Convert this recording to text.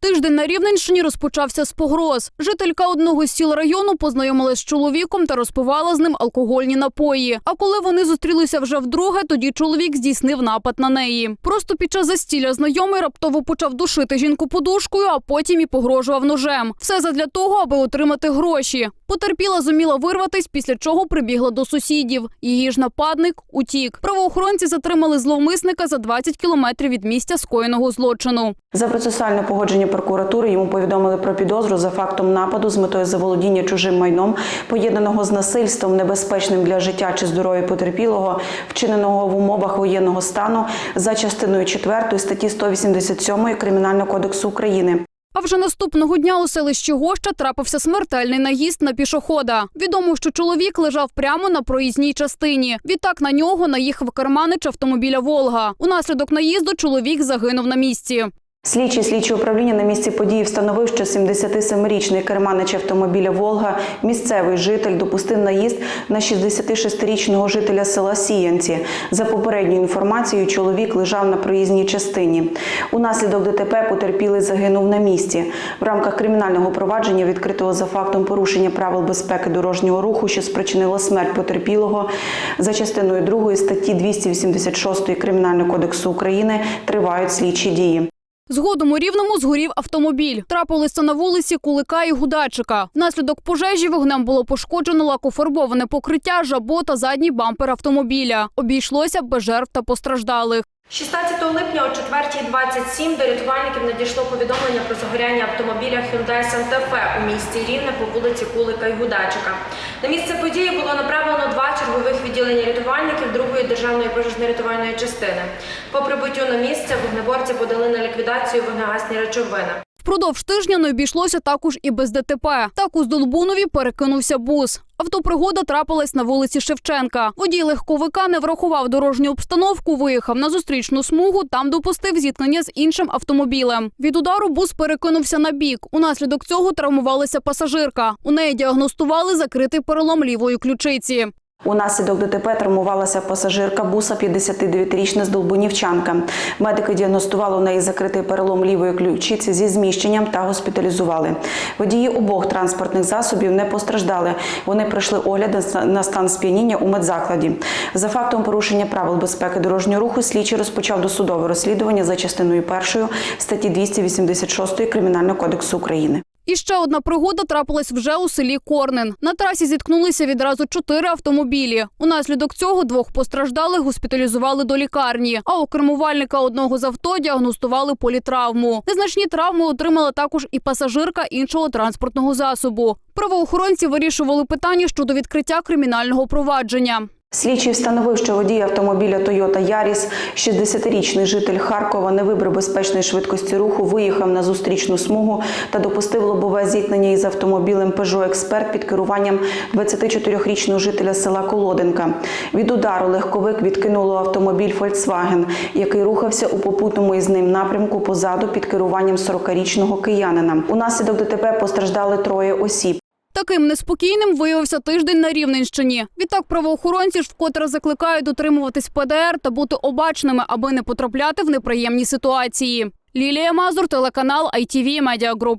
Тиждень на Рівненщині розпочався з погроз. Жителька одного з сіл району познайомилась з чоловіком та розпивала з ним алкогольні напої. А коли вони зустрілися вже вдруге, тоді чоловік здійснив напад на неї. Просто під час застілля знайомий раптово почав душити жінку подушкою, а потім і погрожував ножем. Все задля того, аби отримати гроші. Потерпіла зуміла вирватись, після чого прибігла до сусідів. Її ж нападник утік. Правоохоронці затримали зловмисника за 20 кілометрів від місця скоєного злочину. За процесуальне погодження прокуратури йому повідомили про підозру за фактом нападу з метою заволодіння чужим майном, поєднаного з насильством, небезпечним для життя чи здоров'я потерпілого, вчиненого в умовах воєнного стану за частиною 4 статті 187 Кримінального кодексу України. А вже наступного дня у селищі Гоща трапився смертельний наїзд на пішохода. Відомо, що чоловік лежав прямо на проїзній частині. Відтак на нього наїхав керманич автомобіля Волга. Унаслідок наїзду чоловік загинув на місці. Слідчий слідчі управління на місці події встановив, що 77-річний керманич автомобіля Волга, місцевий житель, допустив наїзд на 66-річного жителя села Сіянці. За попередньою інформацією, чоловік лежав на проїзній частині. Унаслідок ДТП потерпілий загинув на місці. В рамках кримінального провадження, відкритого за фактом порушення правил безпеки дорожнього руху, що спричинило смерть потерпілого, за частиною 2 статті 286 Кримінального кодексу України тривають слідчі дії. Згодом у Рівному згорів автомобіль. Трапилися на вулиці Кулика і Гудачика. Внаслідок пожежі вогнем було пошкоджено лакофарбоване покриття, жабо та задній бампер автомобіля. Обійшлося без жертв та постраждалих. 16 липня о 4.27 до рятувальників надійшло повідомлення про загоряння автомобіля Hyundai Santa Fe у місті Рівне по вулиці Кулика і Гудачика. На місце події було направлено два чергових відділення рятувальників другої державної пожежно-рятувальної частини. По прибуттю на місце вогнеборці подали на ліквідацію вогнегасні речовини. Впродовж тижня не обійшлося також і без ДТП. Так у Здолбунові перекинувся бус. Автопригода трапилась на вулиці Шевченка. Водій легковика не врахував дорожню обстановку, виїхав на зустрічну смугу, там допустив зіткнення з іншим автомобілем. Від удару бус перекинувся на бік. Унаслідок цього травмувалася пасажирка. У неї діагностували закритий перелом лівої ключиці. Унаслідок ДТП травмувалася пасажирка буса 59-річна здолбунівчанка. Медики діагностували у неї закритий перелом лівої ключиці зі зміщенням та госпіталізували. Водії обох транспортних засобів не постраждали. Вони пройшли огляди на стан сп'яніння у медзакладі. За фактом порушення правил безпеки дорожнього руху слідчий розпочав досудове розслідування за частиною першою статті 286 Кримінального кодексу України. І ще одна пригода трапилась вже у селі Корнен. На трасі зіткнулися відразу чотири автомобілі. Унаслідок цього двох постраждалих госпіталізували до лікарні. А у кермувальника одного з авто діагностували політравму. Незначні травми отримала також і пасажирка іншого транспортного засобу. Правоохоронці вирішували питання щодо відкриття кримінального провадження. Слідчий встановив, що водій автомобіля Toyota Yaris, 60-річний житель Харкова, не вибрав безпечної швидкості руху, виїхав на зустрічну смугу та допустив лобове зіткнення із автомобілем Peugeot Експерт під керуванням 24-річного жителя села Колоденка. Від удару легковик відкинуло автомобіль Volkswagen, який рухався у попутному із ним напрямку позаду під керуванням 40-річного киянина. Унаслідок ДТП постраждали троє осіб. Таким неспокійним виявився тиждень на Рівненщині. Відтак правоохоронці ж вкотре закликають дотримуватись ПДР та бути обачними, аби не потрапляти в неприємні ситуації. Лілія Мазур, телеканал ITV Media Group.